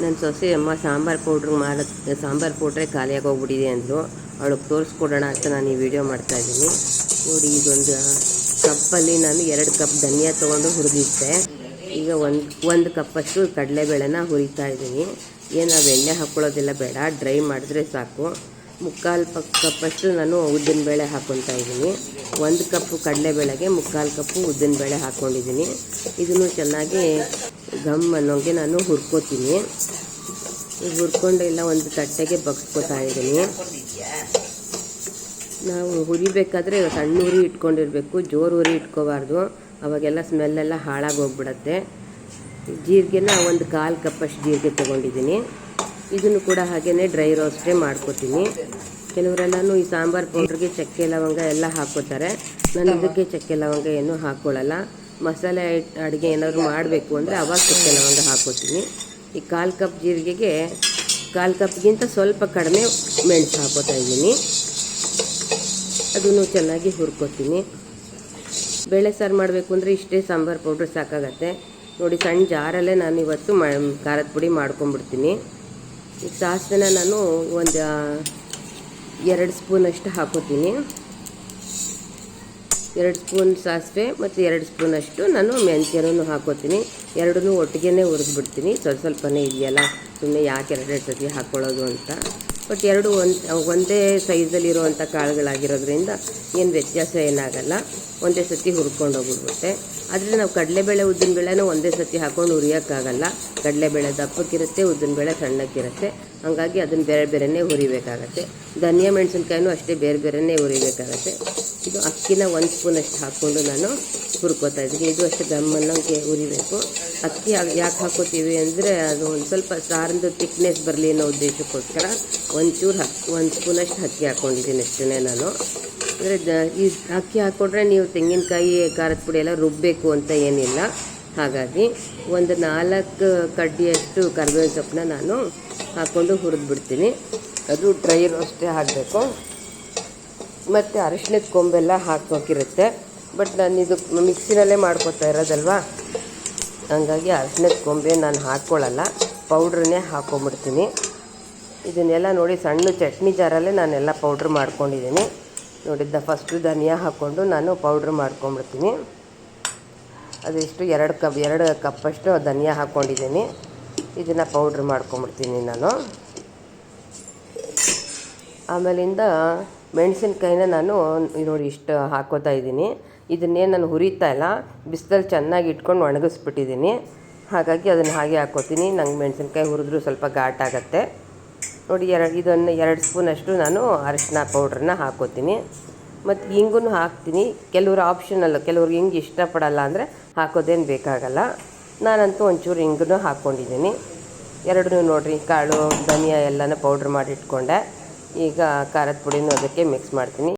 ನನ್ನ ಸೊಸೆ ಅಮ್ಮ ಸಾಂಬಾರು ಪೌಡ್ರ್ ಮಾಡೋದು ಸಾಂಬಾರು ಪೌಡ್ರೇ ಖಾಲಿಯಾಗಿ ಹೋಗ್ಬಿಟ್ಟಿದೆ ಅಂದರು. ಅವಳಿಗೆ ತೋರಿಸ್ಕೊಡೋಣ ಅಂತ ನಾನು ಈ ವಿಡಿಯೋ ಮಾಡ್ತಾಯಿದ್ದೀನಿ ನೋಡಿ, ಇದೊಂದು ಕಪ್ಪಲ್ಲಿ ನಾನು ಎರಡು ಕಪ್ ಧನಿಯಾ ತೊಗೊಂಡು ಹುರಿದಿಟ್ಟೆ ಈಗ ಒಂದು ಒಂದು ಕಪ್ಪಷ್ಟು ಕಡಲೆಬೇಳೆನ ಹುರಿತಾ ಇದ್ದೀನಿ. ಏನು, ನಾವು ಎಣ್ಣೆ ಹಾಕ್ಕೊಳ್ಳೋದಿಲ್ಲ ಬೇಡ. ಡ್ರೈ ಮಾಡಿದ್ರೆ ಸಾಕು. ಮುಕ್ಕಾಲು ಪ ಕಪ್ಪಷ್ಟು ನಾನು ಉದ್ದಿನ ಬೇಳೆ ಹಾಕ್ಕೊತಾ ಇದ್ದೀನಿ. ಒಂದು ಕಪ್ಪು ಕಡಲೆಬೇಳೆಗೆ, ಮುಕ್ಕಾಲು ಕಪ್ಪು ಉದ್ದಿನಬೇಳೆ ಹಾಕ್ಕೊಂಡಿದ್ದೀನಿ ಇದನ್ನು ಚೆನ್ನಾಗಿ ಘಮ್ ಅನ್ನೋಂಗೆ ನಾನು ಹುರ್ಕೋತೀನಿ. ಹುರ್ಕೊಂಡು ಎಲ್ಲ ಒಂದು ತಟ್ಟೆಗೆ ಬಗ್ಸ್ಕೊತಾ ಇದ್ದೀನಿ. ನಾವು ಹುರಿಬೇಕಾದ್ರೆ ಸಣ್ಣ ಉರಿ ಇಟ್ಕೊಂಡಿರಬೇಕು, ಜೋರು ಉರಿ ಇಟ್ಕೋಬಾರ್ದು. ಅವಾಗೆಲ್ಲ ಸ್ಮೆಲ್ಲೆಲ್ಲ ಹಾಳಾಗಿ ಹೋಗ್ಬಿಡತ್ತೆ ಜೀರಿಗೆನ ಒಂದು ಕಾಲು ಕಪ್ಪಷ್ಟು ಜೀರಿಗೆ ತೊಗೊಂಡಿದ್ದೀನಿ. ಇದನ್ನು ಕೂಡ ಹಾಗೆಯೇ ಡ್ರೈ ರೋಸ್ಟೇ ಮಾಡ್ಕೊತೀನಿ. ಕೆಲವರೆಲ್ಲನೂ ಈ ಸಾಂಬಾರು ಪೌಡ್ರಿಗೆ ಚಕ್ಕೆ ಲವಂಗ ಎಲ್ಲ ಹಾಕೋತಾರೆ ನಾನು ಇದಕ್ಕೆ ಚಕ್ಕೆ ಲವಂಗ ಏನು ಹಾಕ್ಕೊಳ್ಳಲ್ಲ ಮಸಾಲೆ ಅಡುಗೆ ಏನಾದರೂ ಮಾಡಬೇಕು ಅಂದರೆ ಅವಾಗ ಚಕ್ಕೆ ಲವಂಗ ಹಾಕೋತೀನಿ ಈ ಕಾಲು ಕಪ್ ಜೀರಿಗೆಗೆ ಕಾಲು ಕಪ್ಗಿಂತ ಸ್ವಲ್ಪ ಕಡಿಮೆ ಮೆಣಸು ಹಾಕೋತಾ ಇದ್ದೀನಿ. ಅದನ್ನು ಚೆನ್ನಾಗಿ ಹುರ್ಕೋತೀನಿ. ಬೇಳೆ ಸಾರು ಮಾಡಬೇಕು ಅಂದರೆ ಇಷ್ಟೇ ಸಾಂಬಾರು ಪೌಡ್ರ್ ಸಾಕಾಗತ್ತೆ. ನೋಡಿ ಸಣ್ಣ ಜಾರಲ್ಲೇ ನಾನು ಇವತ್ತು ಮ ಖಾರದ ಪುಡಿ ಮಾಡ್ಕೊಂಬಿಡ್ತೀನಿ. ಈ ಸಾಸಿವೆನ ನಾನು ಒಂದು ಎರಡು ಸ್ಪೂನಷ್ಟು ಹಾಕೋತೀನಿ. ಎರಡು ಸ್ಪೂನ್ ಸಾಸಿವೆ ಮತ್ತು ಎರಡು ಸ್ಪೂನಷ್ಟು ನಾನು ಮೆಂತ್ಯನೂ ಹಾಕೋತೀನಿ. ಎರಡನ್ನೂ ಒಟ್ಟಿಗೆ ಹುರಿದ್ಬಿಡ್ತೀನಿ. ಸ್ವಲ್ಪ ಸ್ವಲ್ಪನೇ ಇದೆಯಲ್ಲ? ಸುಮ್ಮನೆ ಯಾಕೆ ಎರಡೆರಡು ಸತಿ ಹಾಕ್ಕೊಳ್ಳೋದು ಅಂತ? ಬಟ್ ಎರಡು ಒಂದು ಒಂದೇ ಸೈಜಲ್ಲಿರುವಂಥ ಕಾಳುಗಳಾಗಿರೋದ್ರಿಂದ ಏನು ವ್ಯತ್ಯಾಸ ಏನಾಗಲ್ಲ. ಒಂದೇ ಸತಿ ಹುರ್ಕೊಂಡು ಹೋಗ್ಬಿಡ್ಬಿಟ್ಟೆ ಆದರೆ ನಾವು ಕಡಲೆಬೇಳೆ ಉದ್ದಿನಬೇಳೆನೂ ಒಂದೇ ಸತಿ ಹಾಕ್ಕೊಂಡು ಹುರಿಯೋಕ್ಕಾಗಲ್ಲ. ಕಡಲೆಬೇಳೆ ದಪ್ಪಕ್ಕಿರುತ್ತೆ, ಉದ್ದಿನಬೇಳೆ ಸಣ್ಣಕ್ಕಿರುತ್ತೆ. ಹಾಗಾಗಿ ಅದನ್ನು ಬೇರೆ ಬೇರೆನೇ ಹುರಿಬೇಕಾಗತ್ತೆ. ಧನಿಯಾ ಮೆಣಸಿನ್ಕಾಯಿನೂ ಅಷ್ಟೇ ಬೇರೆ ಬೇರೆನೇ ಹುರಿಬೇಕಾಗತ್ತೆ. ಇದು ಅಕ್ಕಿನ ಒಂದು ಸ್ಪೂನ್ ಅಷ್ಟು ಹಾಕ್ಕೊಂಡು ನಾನು ಹುರ್ಕೋತಾ ಇದ್ದೀನಿ. ಇದು ಅಷ್ಟೇ ಗಮ್ಮನ್ನಂಗೆ ಹುರಿಬೇಕು. ಅಕ್ಕಿ ಯಾಕೆ ಹಾಕೋತೀವಿ ಅಂದರೆ ಅದು ಒಂದು ಸ್ವಲ್ಪ ಸಾರಿಂದು ತಿಕ್ನೆಸ್ ಬರಲಿ ಅನ್ನೋ ಉದ್ದೇಶಕ್ಕೋಸ್ಕರ ಒಂಚೂರು ಹಕ್ ಒಂದು ಸ್ಪೂನಷ್ಟು ಅಕ್ಕಿ ಹಾಕ್ಕೊಂಡಿದ್ದೀನಿ ಅಷ್ಟೇ ನಾನು. ಅಂದರೆ ಈ ಅಕ್ಕಿ ಹಾಕ್ಕೊಂಡ್ರೆ ನೀವು ತೆಂಗಿನಕಾಯಿ, ಖಾರದ ಪುಡಿ ಎಲ್ಲ ರುಬ್ಬಬೇಕು ಅಂತ ಏನಿಲ್ಲ. ಹಾಗಾಗಿ ಒಂದು ನಾಲ್ಕು ಕಡ್ಡಿಯಷ್ಟು ಕರ್ಬೇವಿನ ಸೊಪ್ಪನ್ನ ನಾನು ಹಾಕ್ಕೊಂಡು ಹುರಿದ್ಬಿಡ್ತೀನಿ. ಅದು ಡ್ರೈ ಅಷ್ಟೇ ಹಾಕಬೇಕು. ಮತ್ತು ಅರಿಶಿಣದ ಕೊಂಬೆಲ್ಲ ಹಾಕೋಕಿರುತ್ತೆ ಬಟ್ ನಾನು ಇದು ಮಿಕ್ಸಿನಲ್ಲೇ ಮಾಡ್ಕೊತಾ ಇರೋದಲ್ವಾ? ಹಂಗಾಗಿ ಅರಿಶಿಣದ ಕೊಂಬೆ ನಾನು ಹಾಕ್ಕೊಳ್ಳಲ್ಲ ಪೌಡ್ರನ್ನೇ ಹಾಕ್ಕೊಂಬಿಡ್ತೀನಿ ಇದನ್ನೆಲ್ಲ ನೋಡಿ ಸಣ್ಣ ಚಟ್ನಿ ಜಾರಲ್ಲೇ ನಾನೆಲ್ಲ ಪೌಡ್ರ್ ಮಾಡ್ಕೊಂಡಿದ್ದೀನಿ. ನೋಡಿದ್ದ ಫಸ್ಟು ಧನಿಯಾ ಹಾಕ್ಕೊಂಡು ನಾನು ಪೌಡ್ರ್ ಮಾಡ್ಕೊಂಬಿಡ್ತೀನಿ. ಅದೆಷ್ಟು ಎರಡು ಕಪ್, ಎರಡು ಕಪ್ಪಷ್ಟು ಧನಿಯಾ ಹಾಕ್ಕೊಂಡಿದ್ದೀನಿ ಇದನ್ನು ಪೌಡ್ರ್ ಮಾಡ್ಕೊಂಬಿಡ್ತೀನಿ ನಾನು. ಆಮೇಲಿಂದ ಮೆಣಸಿನ್ಕಾಯಿನ ನಾನು ನೋಡಿ ಇಷ್ಟು ಹಾಕೋತಾ ಇದ್ದೀನಿ. ಇದನ್ನೇ ನಾನು ಹುರಿತಾ ಇಲ್ಲ, ಬಿಸಿಲಲ್ಲಿ ಚೆನ್ನಾಗಿ ಇಟ್ಕೊಂಡು ಒಣಗಿಸ್ಬಿಟ್ಟಿದ್ದೀನಿ. ಹಾಗಾಗಿ ಅದನ್ನು ಹಾಗೆ ಹಾಕೋತೀನಿ. ನಂಗೆ ಮೆಣಸಿನ್ಕಾಯಿ ಹುರಿದ್ರೂ ಸ್ವಲ್ಪ ಘಾಟ್ ಆಗುತ್ತೆ. ನೋಡಿ ಎರಡು, ಇದನ್ನು ಎರಡು ಸ್ಪೂನಷ್ಟು ನಾನು ಅರಿಶಿನ ಪೌಡ್ರನ್ನ ಹಾಕೋತೀನಿ. ಮತ್ತು ಹಿಂಗೂ ಹಾಕ್ತೀನಿ. ಕೆಲವರು ಆಪ್ಷನಲ್ಲ ಕೆಲವ್ರಿಗೆ ಹಿಂಗೆ ಇಷ್ಟಪಡಲ್ಲ ಅಂದರೆ ಹಾಕೋದೇನು ಬೇಕಾಗಲ್ಲ. ನಾನಂತೂ ಒಂಚೂರು ಹಿಂಗೂ ಹಾಕ್ಕೊಂಡಿದ್ದೀನಿ. ಎರಡನ್ನೂ ನೋಡಿರಿ, ಕಾಳು, ಧನಿಯಾ ಎಲ್ಲನೂ ಪೌಡ್ರ್ ಮಾಡಿ ಇಟ್ಕೊಂಡೆ. ಈಗ ಖಾರದ ಪುಡಿನೂ ಅದಕ್ಕೆ ಮಿಕ್ಸ್ ಮಾಡ್ತೀನಿ.